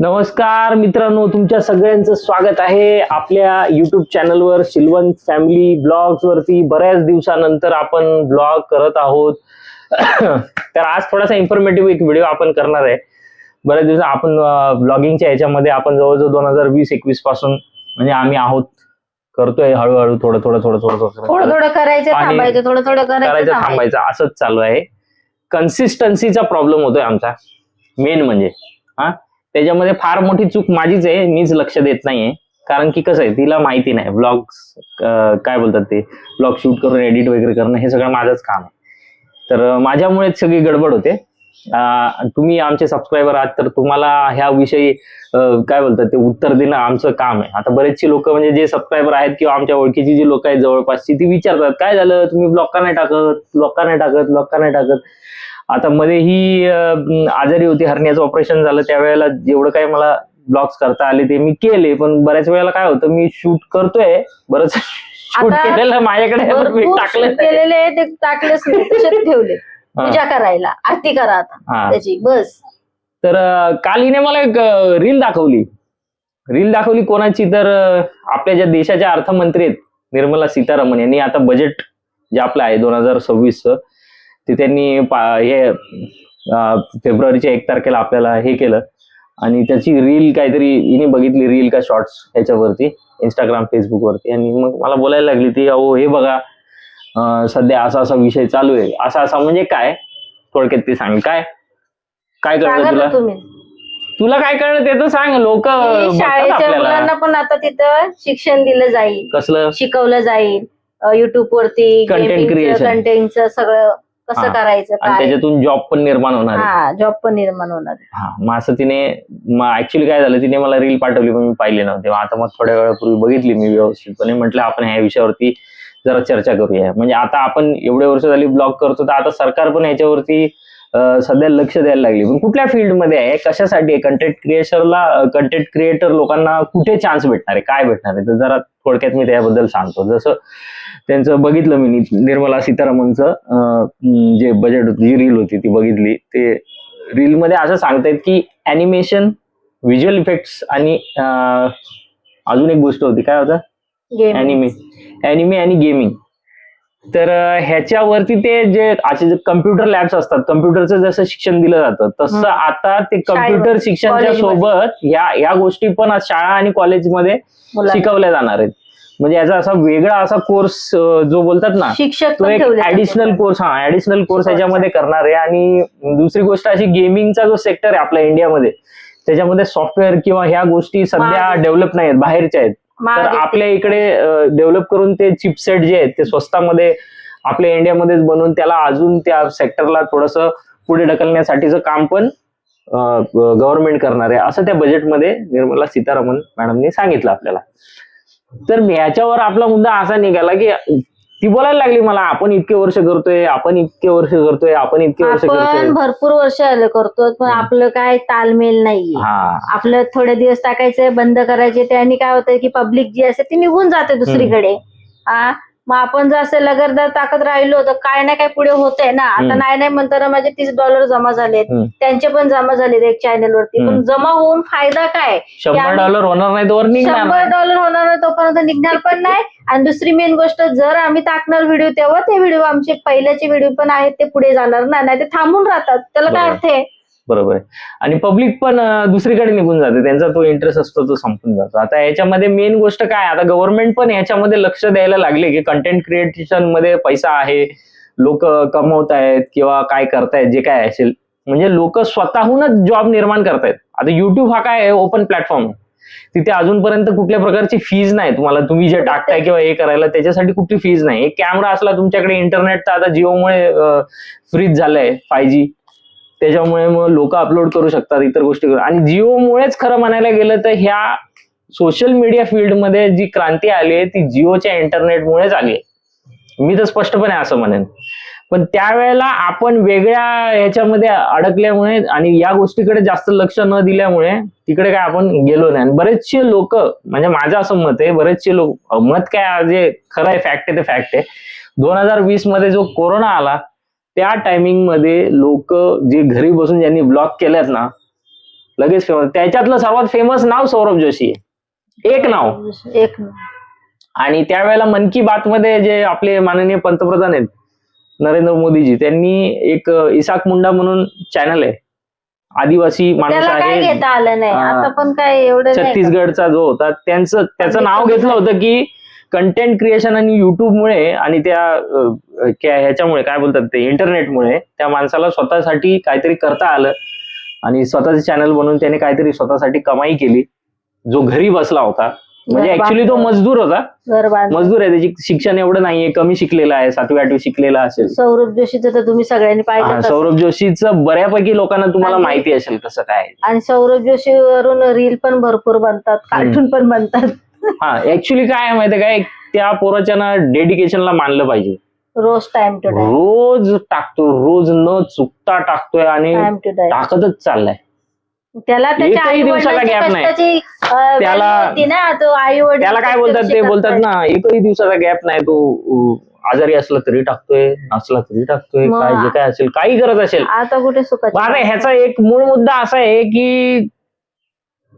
नमस्कार मित्रांनो तुमच्या सगळ्यांचं स्वागत आहे आपल्या युट्यूब चॅनलवर शिलवंत फॅमिली ब्लॉग्स वरती. बऱ्याच दिवसानंतर आपण ब्लॉग करत आहोत. तर आज थोडासा इन्फॉर्मेटिव्ह एक व्हिडिओ आपण करणार आहे. बऱ्याच दिवस आपण ब्लॉगिंगच्या याच्यामध्ये आपण जवळजवळ दोन हजार वीस एकवीसपासून म्हणजे आम्ही आहोत. करतोय हळूहळू थोडं थोडं थोडं थोडं थोडं थोडं. करायचं थांबायचं थोडं थोडं करायचं थांबायचं. असंच चालू आहे. कन्सिस्टन्सीचा प्रॉब्लेम होतोय आमचा. मेन म्हणजे. हा? त्याच्यामध्ये फार मोठी चूक माझीच आहे मीच लक्ष देत नाहीये. कारण की कसं आहे तिला माहिती नाही. ब्लॉग काय बोलतात ते? ब्लॉग शूट करून एडिट वगैरे करणं हे सगळं माझंच काम आहे. तर माझ्यामुळेच सगळी गडबड होते. तुम्ही आमचे सबस्क्रायबर आहात तर तुम्हाला ह्या विषयी काय बोलतात ते उत्तर देणं आमचं काम आहे. आता बरेचशी लोक म्हणजे जे सबस्क्रायबर आहेत किंवा आमच्या ओळखीची जी लोक आहेत जवळपासची ती विचारतात काय झालं? तुम्ही ब्लॉक का नाही टाकत? ब्लॉक का नाही टाकत? ब्लॉक का नाही टाकत? आता मध्ये ही आजारी होती हरण्याचं ऑपरेशन झालं त्यावेळेला जेवढं काही मला ब्लॉग्स करता आले ते मी केले पण बऱ्याच वेळेला काय होतं मी शूट करतोय बरंच शूट केलेलं माझ्याकडे टाकलं केलेले ते टाकलेच तसेच ठेवले. पूजा करायला आरती करा आता त्याची बस. तर काल हिने मला एक रील दाखवली. रील दाखवली कोणाची? तर आपल्या ज्या देशाच्या अर्थमंत्री आहेत निर्मला सीतारामन यांनी. आता बजेट जे आपलं आहे दोन हजार सव्वीसचं ते त्यांनी हे फेब्रुवारीच्या एक तारखेला आपल्याला हे केलं. आणि त्याची रील काहीतरी हिने बघितली रील का शॉर्ट्स ह्याच्यावरती इंस्टाग्राम फेसबुकवरती आणि मग मला बोलायला लागली ती अहो हे बघा सध्या असा असा विषय चालू आहे. असा असा म्हणजे काय? थोडक्यात ते सांग. काय? काय कळलं तुला? तुला काय कळलं? ते तर सांग. लोक शाळेच्या मुलांना पण आता तिथं शिक्षण दिलं जाईल. कसलं? शिकवलं जाईल. युट्यूब वरती Content creation. कंटेंटचं सगळं कसं. करायचं आणि काय? त्याच्यातून जॉब पण निर्माण होणार आहे. हा जॉब पण निर्माण होणार आहे. हा मग असं तिने ऍक्च्युली काय झालं तिने मला रील पाठवली पण मी पाहिले नव्हते. मग आता मग थोड्या वेळापूर्वी बघितली मी व्यवस्थितपणे. म्हटलं आपण ह्या विषयावरती जरा चर्चा करूया. म्हणजे आता आपण एवढे वर्ष झाली ब्लॉग करतो तर आता सरकार पण याच्यावरती अं, सध्या लक्ष द्यायला लागली. पण कुठल्या फील्डमध्ये आहे? कशासाठी आहे? कंटेंट क्रिएशरला कंटेंट क्रिएटर लोकांना कुठे चान्स भेटणार आहे? काय भेटणार आहे? तर जरा थोडक्यात मी त्याबद्दल सांगतो. जसं त्यांचं बघितलं मी निर्मला सीतारामनचं जे बजेट होती जी रील होती ती बघितली. ते रील मध्ये असं सांगतायत की अॅनिमेशन व्हिज्युअल इफेक्ट्स आणि अजून एक गोष्ट होती. काय होतं. अॅनिमे अॅनिमे आणि गेमिंग तर ह्याच्यावरती ते जे असे जे कम्प्युटर लॅब्स असतात कम्प्युटरचं जसं शिक्षण दिलं जातं तसं. आता ते कम्प्युटर शिक्षणाच्या. सोबत या या गोष्टी पण आज शाळा आणि कॉलेजमध्ये. शिकवल्या जाणार आहेत म्हणजे याचा असा वेगळा असा कोर्स जो बोलतात ना शिक्षक तो एक ऍडिशनल कोर्स हा ऍडिशनल कोर्स याच्यामध्ये करणार आहे आणि दुसरी गोष्ट अशी गेमिंगचा जो सेक्टर आहे आपल्या इंडियामध्ये त्याच्यामध्ये सॉफ्टवेअर किंवा ह्या गोष्टी सध्या. डेव्हलप नाही आहेत बाहेरच्या आहेत तर. आपल्या इकडे डेव्हलप करून ते चिपसेट जे आहेत ते स्वस्तामध्ये आपल्या इंडियामध्येच बनवून त्याला अजून त्या सेक्टरला थोडस पुढे ढकलण्यासाठीचं काम पण गव्हर्नमेंट करणार आहे असं त्या बजेटमध्ये निर्मला सीतारामन मॅडमनी सांगितलं आपल्याला तर ह्याच्यावर आपला मुद्दा असा निघाला की ती बोलायला लागली मला आपण इतके वर्ष करतोय आपण इतके वर्ष करतोय आपण इतके वर्ष करतोय. आपण भरपूर वर्ष आलं करतो पण. आपलं काय तालमेल नाहीये. हा. आपलं थोडे दिवस टाकायचे बंद करायचे त्याने काय होतं की पब्लिक जी असते ती निघून जाते दुसरीकडे. हा? मग आपण जर असं लगरदार टाकत राहिलो तर काय ना काय पुढे होतंय ना. आता हम्म. नाही नाही म्हणताना माझे तीस डॉलर जमा झालेत. हम्म. त्यांचे पण जमा झालेत एक चॅनल वरती. पण हम्म. जमा होऊन फायदा काय? शंभर डॉलर होणार नाही तर निघणार शंभर नाही. डॉलर होणार नाही तोपर्यंत निघणार पण नाही. आणि दुसरी मेन गोष्ट जर आम्ही टाकणार व्हिडिओ तेव्हा ते व्हिडिओ आमचे पहिल्याचे व्हिडिओ पण आहेत ते पुढे जाणार नाही नाही ते थांबून राहतात. त्याला काय. अर्थ आहे? बरोबर आहे. आणि पब्लिक पण दुसरीकडे निघून जाते. त्यांचा तो इंटरेस्ट असतो तो संपून जातो. आता याच्यामध्ये मेन गोष्ट काय? आता गव्हर्नमेंट पण याच्यामध्ये लक्ष द्यायला लागले की कंटेंट क्रिएशनमध्ये पैसा आहे. लोक कमवत आहेत किंवा काय करतायत जे काय असेल. म्हणजे लोक स्वतःहूनच जॉब निर्माण करतायत. आता युट्यूब हा काय आहे? ओपन प्लॅटफॉर्म आहे. तिथे अजूनपर्यंत कुठल्या प्रकारची फीज नाही तुम्हाला तुम्ही जे टाकताय किंवा हे करायला त्याच्यासाठी कुठली फीज नाही. एक कॅमेरा असला तुमच्याकडे इंटरनेट तर आता जिओमुळे फ्रीज झालंय फाय जी त्याच्यामुळे मग लोक अपलोड करू शकतात इतर गोष्टी करू आणि जिओमुळेच खरं म्हणायला गेलं तर ह्या सोशल मीडिया फील्डमध्ये जी क्रांती आली आहे ती जिओच्या इंटरनेटमुळेच आली आहे. मी तर स्पष्टपणे असं म्हणेन. पण त्यावेळेला आपण वेगळ्या ह्याच्यामध्ये अडकल्यामुळे आणि या गोष्टीकडे जास्त लक्ष न दिल्यामुळे तिकडे काय आपण गेलो नाही. आणि बरेचसे लोक म्हणजे माझं असं मत आहे बरेचसे लोक मत काय जे खरं आहे फॅक्ट आहे ते फॅक्ट आहे. दोन हजार वीसमध्ये जो कोरोना आला त्या टायमिंगमध्ये लोक जे घरी बसून ज्यांनी ब्लॉग केल्यात ना लगेच फेमस त्याच्यातलं सर्वात फेमस नाव सौरभ जोशी आहे. एक नाव. एक आणि त्यावेळेला मन की बात मध्ये जे आपले माननीय पंतप्रधान आहेत नरेंद्र मोदीजी. त्यांनी एक इसाक मुंडा म्हणून चॅनल आहे. आदिवासी माणूस आहे. आता पण काय एवढं? छत्तीसगडचा जो होता त्यांचं त्याचं आणि नाव घेतलं होतं की कंटेंट क्रिएशन आणि युट्यूबमुळे आणि त्या ह्याच्यामुळे काय बोलतात ते इंटरनेटमुळे त्या माणसाला स्वतःसाठी काहीतरी करता आलं. आणि स्वतःचं चॅनल बनवून त्याने काहीतरी स्वतःसाठी कमाई केली. जो घरी बसला होता म्हणजे ऍक्च्युली तो मजदूर होता. घर बांध मजदूर आहे त्याची शिक्षण एवढं नाहीये कमी शिकलेला आहे सातवी आठवी शिकलेला असेल. सौरभ जोशीचं तर तुम्ही सगळ्यांनी हा, पाहिलं सौरभ जोशीचं बऱ्यापैकी लोकांना तुम्हाला आणि- माहिती असेल कसं काय. आणि सौरभ जोशी वरून रील पण भरपूर बनतात कार्टून पण बनतात. हा ऍक्च्युली काय आहे माहितीये काय त्या पोराच्या ना डेडिकेशनला मानलं पाहिजे. रोज टाइम टू टाइम रोज टाकतो रोज न चुकता टाकतोय आणि टाइम टू टाइम टाकतच चाललाय. त्याला त्याच्या एकही gap नाही. कष्टाची अं, त्याला- value होती ना तो आई वडील त्याला काय बोलतात ते? बोलतात ना एकही दिवसाचा गॅप नाही. तो अं, आजारी असला तरी टाकतोय नसला तरी टाकतोय मग- काय जे काय असेल काही करत असेल. आता कुठे मग आता ह्याचा एक मूळ मुद्दा असा आहे की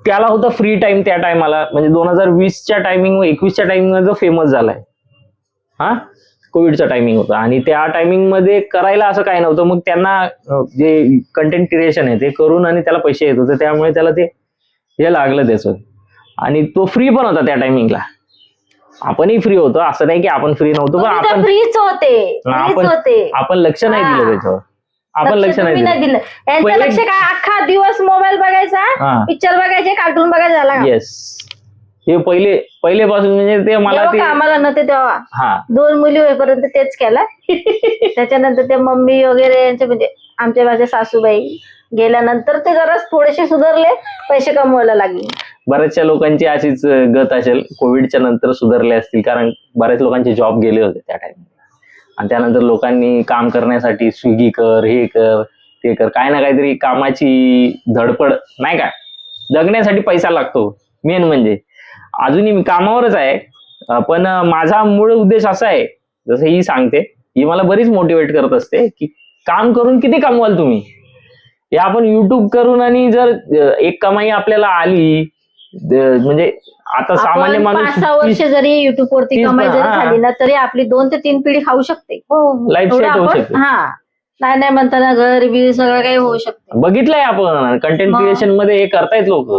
त्याला होतं फ्री टाइम त्या टायमाला म्हणजे दोन हजार वीसच्या टायमिंग एकवीसच्या टायमिंग जो फेमस झालाय. हा? कोविडचा टायमिंग होता. आणि त्या टायमिंगमध्ये करायला असं काय नव्हतं. मग त्यांना जे कंटेंट क्रिएशन आहे ते करून आणि त्याला पैसे येत होते. त्यामुळे त्याला ते हे लागलं त्याचं. आणि तो फ्री पण होता त्या टायमिंगला आपणही फ्री होतो. असं नाही की आपण फ्री नव्हतो पण आपण फ्रीच होते. आपण- आपण लक्ष नाही दिलं. त्याच्यावर. आपण लक्ष नाही दिलं. यांचं लक्ष काय? अख्खा दिवस मोबाईल बघायचा पिक्चर बघायचे कार्टून बघायचा? येस हे पहिले पहिलेपासून म्हणजे ते मला ते कामाला नव्हते तेव्हा. हा. दोन मुली होईपर्यंत तेच केलं. त्याच्यानंतर ते मम्मी वगैरे यांचे म्हणजे आमच्या माझ्या सासूबाई गेल्यानंतर ते जरा थोडेसे सुधारले पैसे कमवायला लागले. बऱ्याचशा लोकांची अशीच गत असेल. कोविडच्या नंतर सुधारले असतील कारण बऱ्याच लोकांचे जॉब गेले होते त्या टाइमला आणि त्यानंतर लोकांनी काम करण्यासाठी स्विगी कर हे कर ते कर. काय ना काहीतरी कामाची धडपड नाही का? जगण्यासाठी पैसा लागतो. मेन म्हणजे. अजूनही मी कामावरच आहे. पण माझा मूळ उद्देश असा आहे जसं ही सांगते ही मला बरीच मोटिवेट करत असते की काम करून किती कमवाल तुम्ही? हे आपण युट्यूब करून आणि जर एक कमाई आपल्याला आली म्हणजे आता सामान्य माणूस सहा वर्ष जरी युट्यूब वरती कमाई जरी. झाली ना तरी आपली दोन ते तीन पिढी खाऊ शकते. लाईफ सेट होऊ शकते. हा. नाही नाही म्हणताना घर बिल सगळं काही होऊ शकते. बघितलंय आपण कंटेंट. क्रिएशनमध्ये हे करतायत लोक.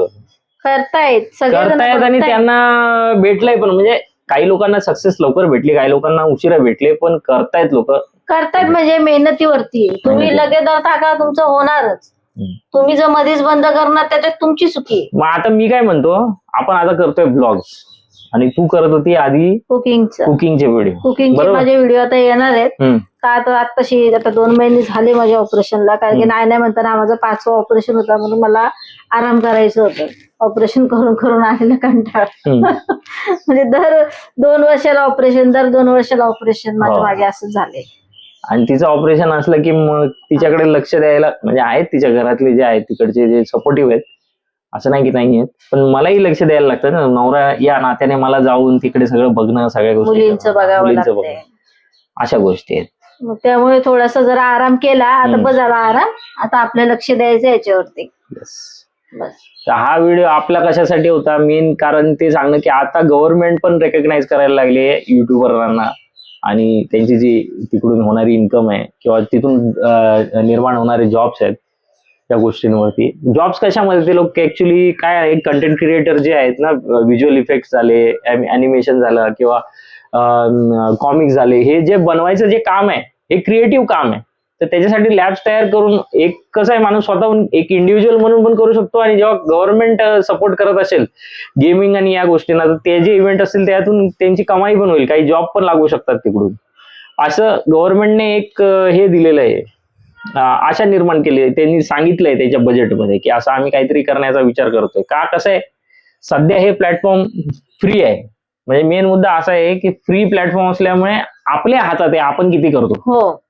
करतायत करतायत आणि. त्यांना भेटलंय पण म्हणजे काही लोकांना सक्सेस लवकर भेटली काही लोकांना उशिरा भेटले पण करतायत लोक करतायत म्हणजे मेहनतीवरती. तुम्ही. लगेच टाका तुमचं होणारच. तुम्ही जर मध्येच बंद करणार त्याच्यात तुमची चुकी मग आता मी काय म्हणतो आपण आता करतोय ब्लॉग्स आणि तू करत होती आधी कुकिंगचं कुकिंगचे व्हिडिओ कुकिंगचे बरोबर. माझे व्हिडिओ आता येणार आहेत हम्म. का आता आत्ताशी आता दोन महिने झाले माझ्या ऑपरेशनला कारण की. नाही नाही म्हणताना माझं पाचवं ऑपरेशन होता म्हणून मला आराम करायचं होतं ऑपरेशन करून करून आलेलं कंटाळ म्हणजे दर दोन वर्षाला ऑपरेशन दर दोन वर्षाला ऑपरेशन माझ्या हो. मागे असं झाले आणि तिचं ऑपरेशन असलं की मग तिच्याकडे लक्ष द्यायला म्हणजे आहेत तिच्या घरातले जे आहेत तिकडचे जे सपोर्टिव्ह आहेत असं नाही की नाही पण मलाही लक्ष द्यायला लागतं ना. नवरा या नात्याने मला जाऊन तिकडे सगळं बघणं सगळ्या गोष्टी मुलींचं करणं, बघावं मुलींचं लागतंय. बघणं. अशा गोष्टी आहेत. मग त्यामुळे थोडासा जरा आराम केला. आता हम्म. बस झाला आराम. आता आपलं लक्ष द्यायचं याच्यावरती. Yes. बस. तर हा व्हिडिओ आपला कशासाठी होता? मेन कारण ते सांगणं की आता गव्हर्नमेंट पण रेकग्नाइज करायला लागले युट्यूबरांना आणि त्यांची जी तिकडून होणारी इन्कम आहे किंवा तिथून अं, निर्माण होणारे जॉब्स आहेत त्या गोष्टींवरती. जॉब्स कशामध्ये? ते लोक ऍक्च्युली काय आहे? कंटेंट क्रिएटर जे आहेत ना व्हिज्युअल इफेक्ट झाले अॅनिमेशन झालं किंवा कॉमिक्स झाले हे जे बनवायचं जे काम आहे हे क्रिएटिव्ह काम आहे. तर त्याच्यासाठी लॅब्स तयार करून एक कसं आहे माणूस स्वतःहून एक इंडिव्हिज्युअल म्हणून पण करू शकतो आणि जेव्हा गव्हर्नमेंट सपोर्ट करत असेल गेमिंग आणि या गोष्टींना तर ते जे इव्हेंट असतील त्यातून त्यांची कमाई पण होईल. काही जॉब पण लागू शकतात तिकडून. असं गव्हर्नमेंटने एक हे दिलेलं आहे. आशा निर्माण केली त्यांनी सांगितलंय त्याच्या बजेटमध्ये की असं आम्ही काहीतरी करण्याचा विचार करतोय. का? कसं आहे? सध्या हे प्लॅटफॉर्म फ्री आहे. म्हणजे मेन मुद्दा असा आहे की फ्री प्लॅटफॉर्म असल्यामुळे आपल्या हातात आहे. आपण किती करतो? हो.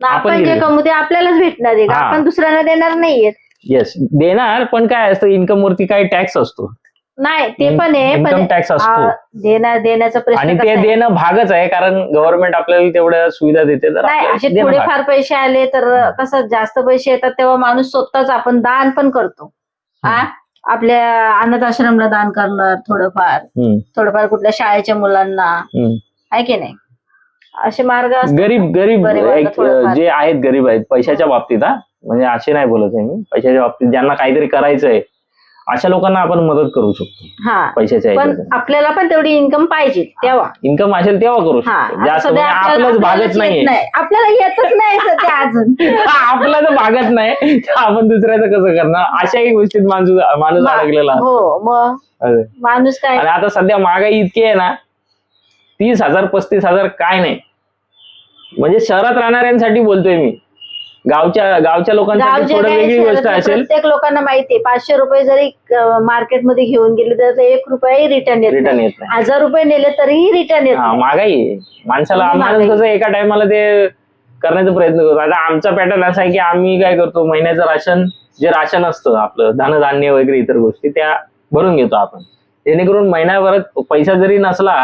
आपण जे. कमवू ते आपल्यालाच भेटणार आहे. आपण दुसऱ्यांना देणार नाहीये येस देणार पण काय असतं इन्कम वरती काय टॅक्स असतो. नाही ते पण आहे इन्कम पण टॅक्स असतो. आ, देण्याचा प्रश्न आणि कसा ते आहे? देणं भागच आहे कारण गव्हर्नमेंट आपल्याला तेवढ्या सुविधा देते तर नाही आपल्याला असे देणं थोडेफार पैसे आले तर कसं जास्त पैसे येतात तेव्हा माणूस स्वतःच आपण दान पण करतो. हा? आपल्या अनाथ आश्रमला दान करणार थोडंफार हम्म, थोडंफार कुठल्या शाळेच्या मुलांना. हम्म. आहे की नाही? असे मार्ग असतात. गरीब गरीब गरिबांना एक, थोडंफार. जे आहेत गरीब आहेत पैशाच्या बाबतीत हा? म्हणजे असे नाही बोलत आहे मी. पैशाच्या बाबतीत ज्यांना काहीतरी करायचंय अशा लोकांना आपण मदत करू शकतो. हा. पैशाच्या पण. आपल्याला पण तेवढी इन्कम पाहिजे तेव्हा. इन्कम असेल तेव्हा करू हा. शकतो. आता जास्त सध्या म्हणजे आपल्याला- आपलंच भागत नाहीये. नाही. आपल्याला येतच नाही सध्या अजून. आपलं तर भागत नाही. तर आपण दुसऱ्याचं कसं करणार? अशाही गोष्टीत माणूस माणूस अडकलेला असतो. हो मग? अरे. माणूस काय आणि आता सध्या महागाई इतकी आहे ना तीस हजार पस्तीस हजार काय नाही. म्हणजे शहरात राहणाऱ्यांसाठी बोलतोय मी. गावच्या गावच्या लोकांसाठी थोडं वेगळी गोष्ट असेल. प्रत्येक लोकांना माहितीये पाचशे रुपये जरी मार्केटमध्ये घेऊन गेले तर ते एक रुपयाही रिटर्न येत रिटर्न नाही. येत नाही. हजार रुपये नेले तरीही रिटर्न येत हा नाही. महागाई आहे. माणसाला किती माणूस? कसं एका टायमाला ते करण्याचा प्रयत्न करतो. आता आमचा पॅटर्न असा आहे की आम्ही काय करतो महिन्याचं राशन जे राशन असतं आपलं धनधान्य वगैरे इतर गोष्टी त्या भरून घेतो आपण. जेणेकरून महिन्याभरात पैसा जरी नसला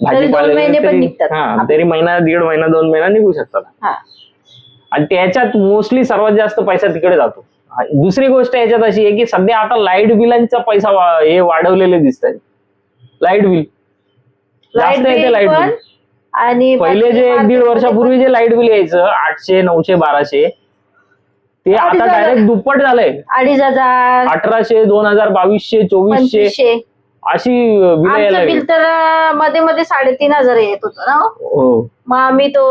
भाजीपाला महिने पण तरी निघतात. हा तरी महिना दीड महिना दोन महिना निघू शकतात. हा. आणि त्याच्यात मोस्टली सर्वात जास्त पैसा तिकडे जातो. दुसरी गोष्ट याच्यात अशी आहे की सध्या आता लाइट बिलांचा पैसा हे वाढवलेले दिसत आहे लाइट बिल लाइट जास्त येते लाइट बिल आणि पहिले जे एक दीड वर्षापूर्वी जे लाइट बिल यायचं आठशे नऊशे बाराशे ते आता. डायरेक्ट दुप्पट झालंय. अडीच हजार. अठराशे दोन हजार बावीसशे चोवीसशे अशी बिल यायला आमचं लागली. बिल तर अं, मध्ये मध्ये साडेतीन हजार येत होतं ना हो. मग आम्ही तो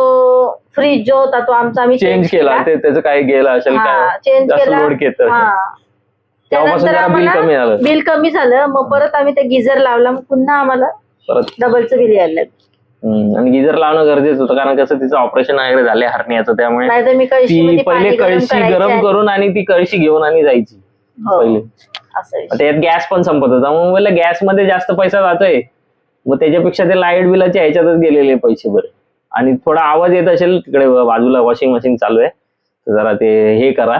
फ्रीज जो होता तो आमचा आम्ही चेंज केला. ते त्याचं काय गेलं असेल काय? चेंज जास्त केला. लोड घेत हा. तेव्हापासून त्यानंतर जरा बिल आम्हाला कमी झालं. बिल कमी झालं. मग परत आम्ही ते गिझर लावला. मग पुन्हा आम्हाला परत. डबलचं बिल यायला लागलं. हम्म, आणि गिजर लावणं गरजेचं होतं. कारण कसं तिचं ऑपरेशन वगैरे झाले हरण्याचं. त्यामुळे नाहीतर मी ती पहिले पाणी गरम कळशी करायचे गरम करून आणि ती कळशी घेऊन आणि जायची. हो, पहिले. त्यात गॅस पण संपत होता. मग मला गॅसमध्ये जास्त पैसा जातोय. मग त्याच्यापेक्षा ते लाइट बिलाच्या ह्याच्यातच गेलेले पैसे बरे. आणि थोडा आवाज येत असेल तिकडे बाजूला वॉशिंग मशीन चालू आहे. तर जरा ते हे करा.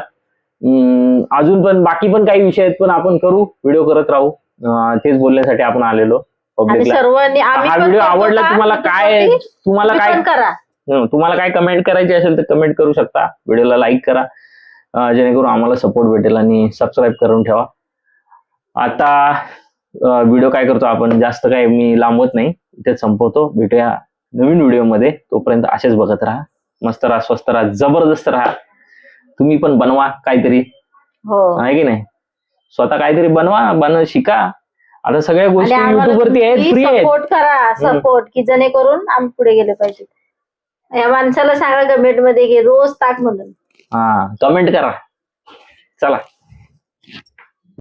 अजून पण बाकी पण काही विषय आहेत पण आपण करू. व्हिडिओ करत राहू. तेच बोलण्यासाठी आपण आलेलो. सर्वांनी हा व्हिडिओ आवडला? तुम्हाला काय तुम्ही तुम्हाला काय करा. तुम्हाला काय कमेंट करायची असेल तर कमेंट करू शकता. व्हिडिओला लाईक करा. जेणेकरून आम्हाला सपोर्ट भेटेल आणि सबस्क्राईब करून ठेवा. आता व्हिडिओ काय करतो आपण? जास्त काय मी लांबवत नाही. इथेच संपवतो. भेटूया नवीन व्हिडिओमध्ये तोपर्यंत असेच बघत राहा. मस्त राहा स्वस्त राहा जबरदस्त राहा. तुम्ही पण बनवा काहीतरी. हो. आहे की नाही? स्वतः काहीतरी बनवा बन शिका. आता सगळ्या गोष्टी आम्हाला युट्यूबवरती आहेत. फ्री आहेत. सपोर्ट करा सपोर्ट की जेणेकरून आम्ही पुढे गेले पाहिजे. या माणसाला सांगा कमेंटमध्ये की रोज ताक म्हणून. हा कमेंट करा. चला.